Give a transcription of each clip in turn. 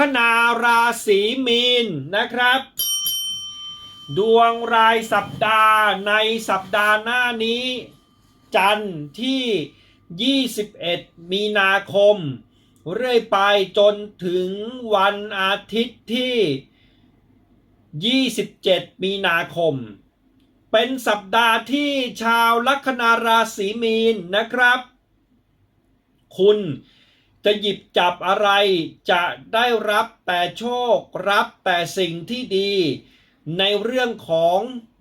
ลัคนาราศีมีนนะครับ ดวงรายสัปดาห์ในสัปดาห์หน้านี้ จันทร์ที่ 21 มีนาคม เรื่อยไปจนถึงวันอาทิตย์ที่ 27 มีนาคม เป็นสัปดาห์ที่ชาวลัคนาราศีมีนนะครับ คุณ จะหยิบจับอะไรจะได้รับแต่โชครับแต่สิ่งที่ดี ในเรื่องของ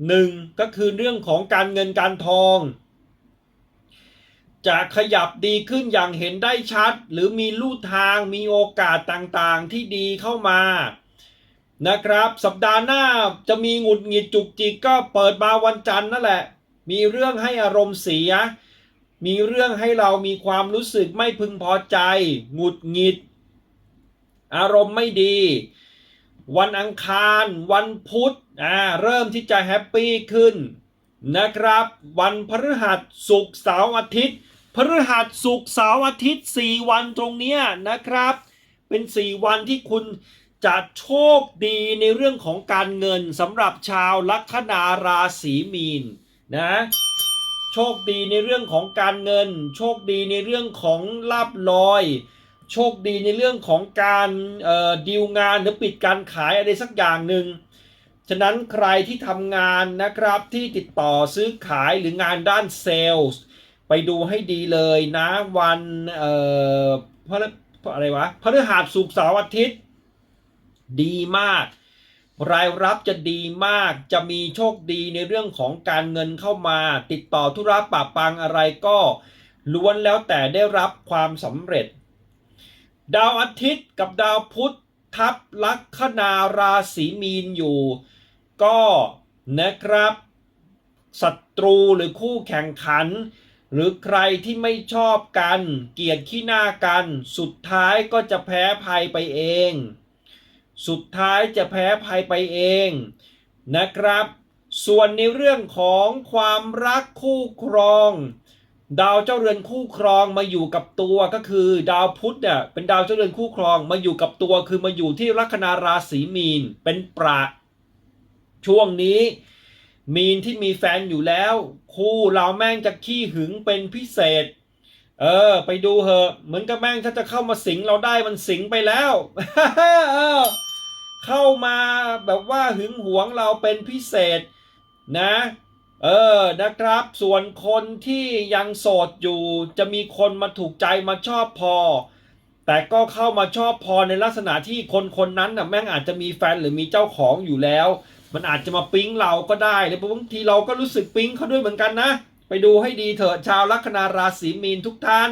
หนึ่งก็คือเรื่องของการเงินการทอง จะขยับดีขึ้นอย่างเห็นได้ชัด หรือมีลู่ทางมีโอกาสต่างๆที่ดีเข้ามานะครับสัปดาห์หน้าจะมีหงุดหงิดจุกจิกก็เปิดมาวันจันทร์นั่นแหละ มีเรื่องให้อารมณ์เสีย มีเรื่องให้เรามีความรู้สึกไม่พึงพอใจ หงุดหงิด อารมณ์ไม่ดี วันอังคาร วันพุธอ่าเริ่มที่จะแฮปปี้ขึ้นนะครับ วันพฤหัสศุกร์เสาร์อาทิตย์พฤหัสศุกร์เสาร์อาทิตย์ 4 วันตรงเนี้ยนะครับ เป็น 4 วันที่คุณจะโชคดีในเรื่องของการเงินสำหรับชาวลัคนาราศีมีนนะ โชคดีในเรื่องของการเงิน โชคดีในเรื่องของลาบลอย โชคดีในเรื่องของการดีลงานหรือปิดการขายอะไรสักอย่างหนึ่งฉะนั้นใครที่ทำงานนะครับที่ติดต่อซื้อขายหรืองานด้านเซลล์ ไปดูให้ดีเลยนะวันเอ่อพระอะไรวะพฤหัสศุกร์เสาร์อาทิตย์ ดีมาก รายรับจะดีมาก จะมีโชคดีในเรื่องของการเงินเข้ามา ติดต่อธุระปะปังอะไรก็ล้วนแล้วแต่ได้รับความสำเร็จ ดาวอาทิตย์กับดาวพุธทับลัคนาราศีมีนอยู่ ก็นะครับศัตรูหรือคู่แข่งขัน หรือใครที่ไม่ชอบกัน เกลียดขี้หน้ากัน สุดท้ายก็จะแพ้ภัยไปเอง สุดท้ายจะแพ้ภัยไปเองนะครับ ส่วนในเรื่องของความรักคู่ครอง ดาวเจ้าเรือนคู่ครองมาอยู่กับตัวก็คือ ดาวพุธเนี่ยเป็นดาวเจ้าเรือนคู่ครองมาอยู่กับตัวคือมาอยู่ที่ลัคนาราศีมีนเป็นประช่วงนี้มีนที่มีแฟนอยู่แล้ว คู่เราแม่งจะขี้หึงเป็นพิเศษ เออ ไปดูเหอะ เหมือนกับแม่งถ้าจะเข้ามาสิงเราได้มันสิงไปแล้ว เข้ามาแบบว่าหึงหวงเราเป็นพิเศษนะเออนะครับ ส่วนคนที่ยังโสดอยู่จะมีคนมาถูกใจมาชอบพอ แต่ก็เข้ามาชอบพอในลักษณะที่คนคนนั้นน่ะแม่งอาจจะมีแฟนหรือมีเจ้าของอยู่แล้ว มันอาจจะมาปิ๊งเราก็ได้หรือบางทีเราก็รู้สึกปิ๊งเขาด้วยเหมือนกันนะ ไปดูให้ดีเถอะชาวลัคนาราศีมีนทุกท่าน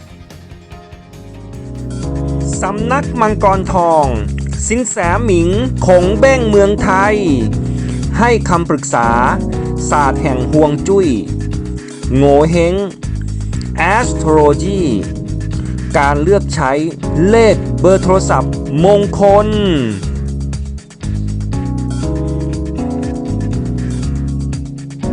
สำนักมังกรทอง สินแสหมิงขงเบ้งเมืองไทย ให้คำปรึกษา ศาสตร์แห่งห่วงจุย้ย โงเฮง astrology การเลือกใช้เลขเบอร์โทรศัพท์มงคล